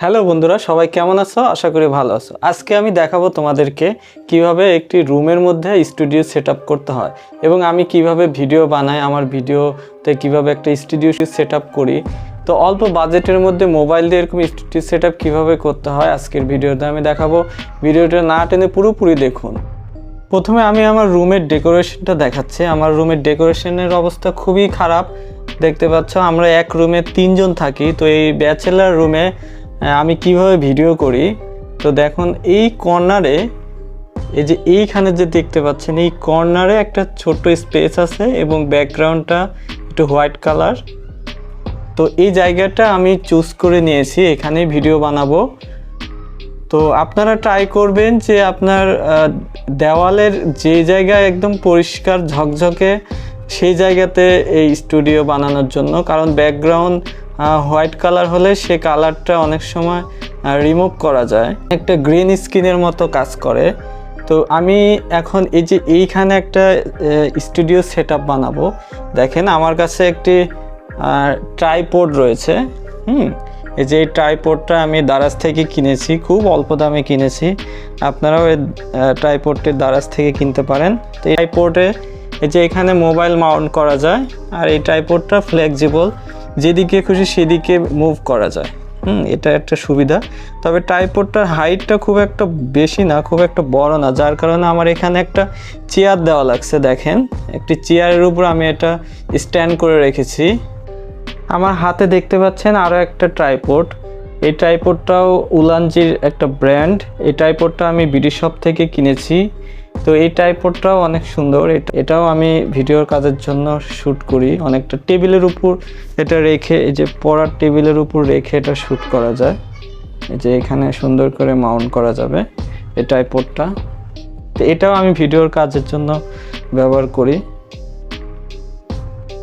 Hello বন্ধুরা, সবাই কেমন আছো? আশা করি ভালো আছো। আজকে আমি দেখাবো তোমাদেরকে কীভাবে একটি রুমের মধ্যে স্টুডিও সেট করতে হয় এবং আমি কীভাবে ভিডিও বানাই, আমার ভিডিওতে কীভাবে একটা স্টুডিও সেট করি। তো অল্প বাজেটের মধ্যে মোবাইল দিয়ে এরকম স্টুডিও সেট কীভাবে করতে হয় আজকের ভিডিওতে আমি দেখাবো। ভিডিওটা না টেনে পুরোপুরি দেখুন। প্রথমে আমি আমার রুমের ডেকোরেশনটা দেখাচ্ছি। আমার রুমের ডেকোরেশনের অবস্থা খুবই খারাপ। দেখতে পাচ্ছ, আমরা এক রুমে তিনজন থাকি। তো এই ব্যাচেলার রুমে আমি কীভাবে ভিডিও করি? তো দেখুন, এই কর্নারে, এই যে এইখানে যে দেখতে পাচ্ছেন, এই কর্নারে একটা ছোট্ট স্পেস আছে এবং ব্যাকগ্রাউন্ডটা একটু হোয়াইট কালার। তো এই জায়গাটা আমি চুজ করে নিয়েছি এখানে ভিডিও বানাবো। তো আপনারা ট্রাই করবেন যে আপনার দেওয়ালের যে জায়গায় একদম পরিষ্কার ঝকঝকে, সেই জায়গাতে এই স্টুডিও বানানোর জন্য। কারণ ব্যাকগ্রাউন্ড হোয়াইট কালার হলে সে কালারটা অনেক সময় রিমুভ করা যায়। একটা গ্রিন স্ক্রিনের মতো কাজ করে। তো আমি এখন এই যে এইখানে একটা স্টুডিও সেট বানাবো। দেখেন আমার কাছে একটি ট্রাইপোড রয়েছে। হুম, এই যে এই ট্রাইপোডটা আমি দারাজ থেকে কিনেছি। খুব অল্প দামে কিনেছি। আপনারাও এই ট্রাইপোডটির দারাজ থেকে কিনতে পারেন। তো এই ট্রাইপোডে এই যে এখানে মোবাইল মাউন্ট করা যায়। আর এই ট্রাইপোডটা ফ্লেক্সিবল যেদিকে খুশি সেদিকে মুভ করা যায়। হুম, এটা একটা সুবিধা। তবে ট্রাইপোডটার হাইটটা খুব একটা বেশি না, খুব একটা বড় না, যার কারণে আমার এখানে একটা চেয়ার দেওয়া লাগছে, দেখেন। একটি চেয়ারের উপর আমি এটা স্ট্যান্ড করে রেখেছি। আমার হাতে দেখতে পাচ্ছেন আরও একটা ট্রাইপোড এই ট্রাইপোডটাও উলানজির একটা ব্র্যান্ড এই ট্রাইপোডটা আমি বিডি শপ থেকে কিনেছি। তো এই ট্রাইপোডটাও অনেক সুন্দর। এটা, এটাও আমি ভিডিওর কাজের জন্য শ্যুট করি। অনেকটা টেবিলের উপর এটা রেখে, এই যে পড়ার টেবিলের উপর রেখে এটা শ্যুট করা যায়। এই যে এখানে সুন্দর করে মাউন্ট করা যাবে এই ট্রাইপোডটা তো এটাও আমি ভিডিওর কাজের জন্য ব্যবহার করি।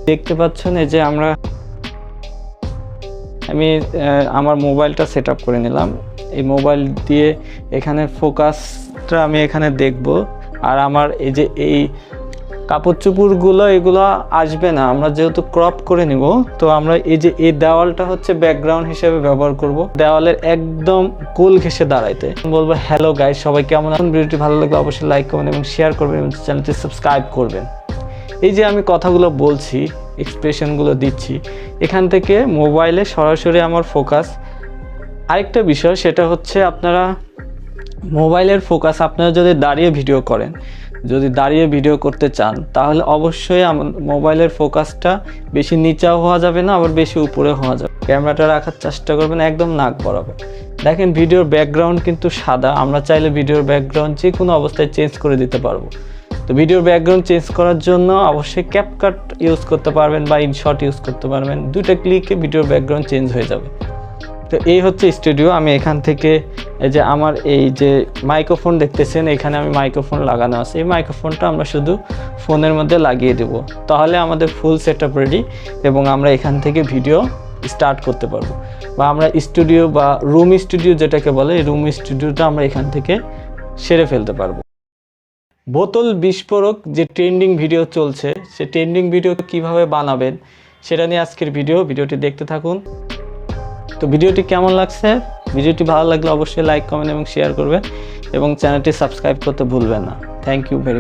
দেখতে পাচ্ছেন এই যে আমরা, আমি আমার মোবাইলটা সেট করে নিলাম। এই মোবাইল দিয়ে এখানে ফোকাসটা আমি এখানে দেখব। আর আমার এই যে এই কাপড় চুপুরগুলো এগুলো আসবে না। আমরা যেহেতু ক্রপ করে নিব, তো আমরা এই যে এই দেওয়ালটা হচ্ছে ব্যাকগ্রাউন্ড হিসেবে ব্যবহার করব। দেওয়ালের একদম কোল ঘেসে দাঁড়াইতে। বলব হ্যালো গাইস সবাই কেমন আছেন? ভিডিওটি ভালো লাগলে অবশ্যই লাইক করবেন এবং শেয়ার করবেন এবং চ্যানেলটি সাবস্ক্রাইব করবেন। এই যে আমি কথাগুলো বলছি এক্সপ্রেশনগুলো দিচ্ছি, এখান থেকে মোবাইলে সরাসরি আমার ফোকাস আরেকটা বিষয়, সেটা হচ্ছে আপনারা মোবাইলের ফোকাস আপনারা যদি দাঁড়িয়ে ভিডিও করেন, যদি দাঁড়িয়ে ভিডিও করতে চান, তাহলে অবশ্যই মোবাইলের ফোকাসটা বেশি নিচাও হওয়া যাবে না, আবার বেশি উপরে হওয়া যাবে। ক্যামেরাটা রাখার চেষ্টা করবেন একদম নাক বরাবর। দেখেন ভিডিওর ব্যাকগ্রাউন্ড কিন্তু সাদা, আমরা চাইলে ভিডিওর ব্যাকগ্রাউন্ড যে কোনো অবস্থায় চেঞ্জ করে দিতে পারব। তো ভিডিওর ব্যাকগ্রাউন্ড চেঞ্জ করার জন্য অবশ্যই ক্যাপকাট ইউজ করতে পারবেন বা ইনশট ইউজ করতে পারবেন। দুইটা ক্লিকে ভিডিওর ব্যাকগ্রাউন্ড চেঞ্জ হয়ে যাবে। তো এই হচ্ছে স্টুডিও। আমি এখান থেকে এই যে আমার এই যে মাইক্রোফোন দেখতেছেন, এখানে আমি মাইক্রোফোন লাগানো আছে। এই মাইক্রোফোনটা আমরা শুধু ফোনের মধ্যে লাগিয়ে দেব। তাহলে আমাদের ফুল সেট আপ রেডি এবং আমরা এখান থেকে ভিডিও স্টার্ট করতে পারব। বা আমরা স্টুডিও বা রুম স্টুডিও যেটাকে বলে রুম স্টুডিওটা আমরা এখান থেকে সেরে ফেলতে পারব। বোতল বিস্ফোরক যে ট্রেন্ডিং ভিডিও চলছে, সে ট্রেন্ডিং ভিডিও কীভাবে বানাবেন, সেটা নিয়ে আজকের ভিডিও ভিডিওটি দেখতে থাকুন। তো ভিডিওটি কেমন লাগছে? ভিডিওটি ভালো লাগলে অবশ্যই লাইক কমেন্ট এবং শেয়ার করবেন এবং চ্যানেলটি সাবস্ক্রাইব করতে ভুলবেন না। Thank you very